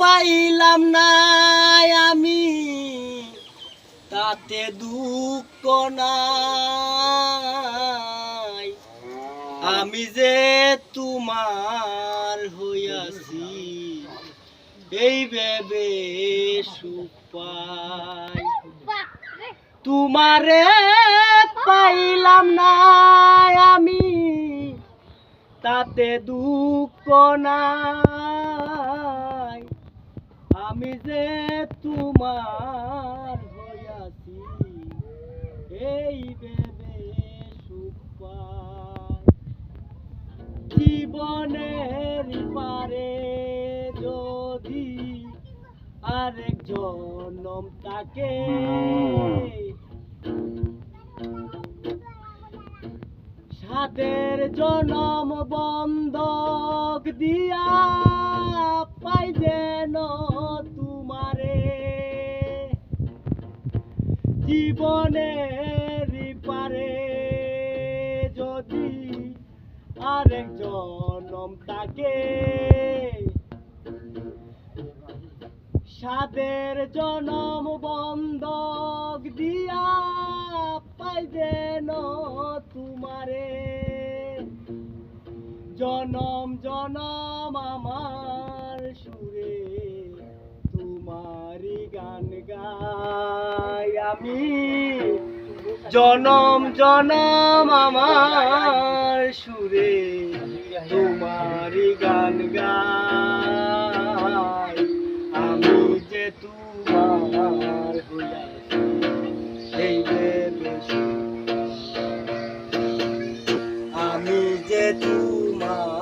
পাইলাম না আমি, তাতে দুঃখ নাই। আমি যে তোমার হইয়াছি, এই ভেবে সুখ পাই। তোমারে পাইলাম না আমি, তাতে দুঃখ নাই। আমি যে তোমার হইয়াছি এই ভেবে সুখ জীবনের পারে যদি আরেক জনম তাকে সাদের জনম বন্ধক দিয়া জীবনের পারে যদি আরেক জনম তাকে সাদের জনম বন্ধক দিয়া পাই যেন তোমারে। জনম জনম আমার সুরে তোমারি গান গাই আমি। জনম জনম আমার সুরে তোমারি গান গাই। আমি যে তোমার আমি যে তোমার